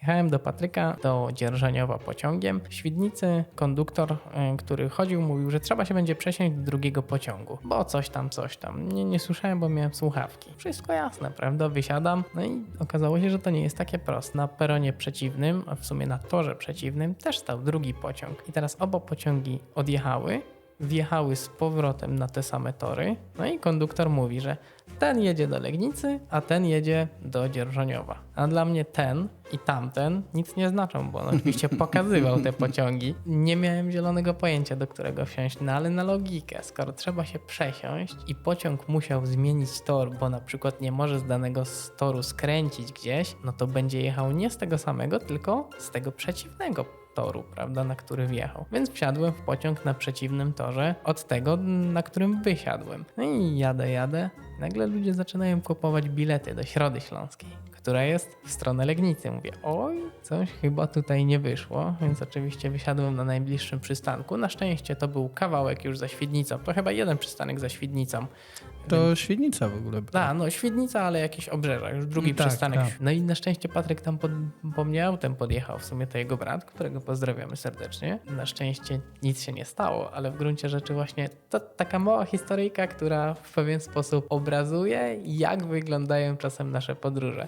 Jechałem do Patryka, do Dzierżoniowa pociągiem. W Świdnicy konduktor, e, który chodził, mówił, że trzeba się będzie przesiąść do drugiego pociągu, bo coś tam, coś tam. Nie, nie słyszałem, bo miałem słuchawki. Wszystko jasne, prawda? Wysiadam, no i okazało się, że to nie jest takie proste. Na peronie przeciwnym, a w sumie na torze przeciwnym, też stał drugi pociąg. I teraz oba pociągi odjechały, wjechały z powrotem na te same tory. No i konduktor mówi, że ten jedzie do Legnicy, a ten jedzie do Dzierżoniowa. A dla mnie ten i tamten nic nie znaczą, bo on oczywiście pokazywał te pociągi. Nie miałem zielonego pojęcia, do którego wsiąść, no ale na logikę, skoro trzeba się przesiąść i pociąg musiał zmienić tor, bo na przykład nie może z danego toru skręcić gdzieś, no to będzie jechał nie z tego samego, tylko z tego przeciwnego toru, prawda, na który wjechał. Więc wsiadłem w pociąg na przeciwnym torze od tego, na którym wysiadłem. No i jadę, jadę. Nagle ludzie zaczynają kupować bilety do Środy Śląskiej, która jest w stronę Legnicy. Mówię, oj, coś chyba tutaj nie wyszło, więc oczywiście wysiadłem na najbliższym przystanku. Na szczęście to był kawałek już za Świdnicą. To chyba jeden przystanek za Świdnicą. To Świdnica w ogóle. była. A, no Świdnica, ale jakieś obrzeża, już drugi Tak, przystanek. tak. No i na szczęście Patryk tam pod, po mnie autem podjechał, w sumie to jego brat, którego pozdrawiamy serdecznie. Na szczęście nic się nie stało, ale w gruncie rzeczy właśnie to taka mała historyjka, która w pewien sposób obrazuje, jak wyglądają czasem nasze podróże.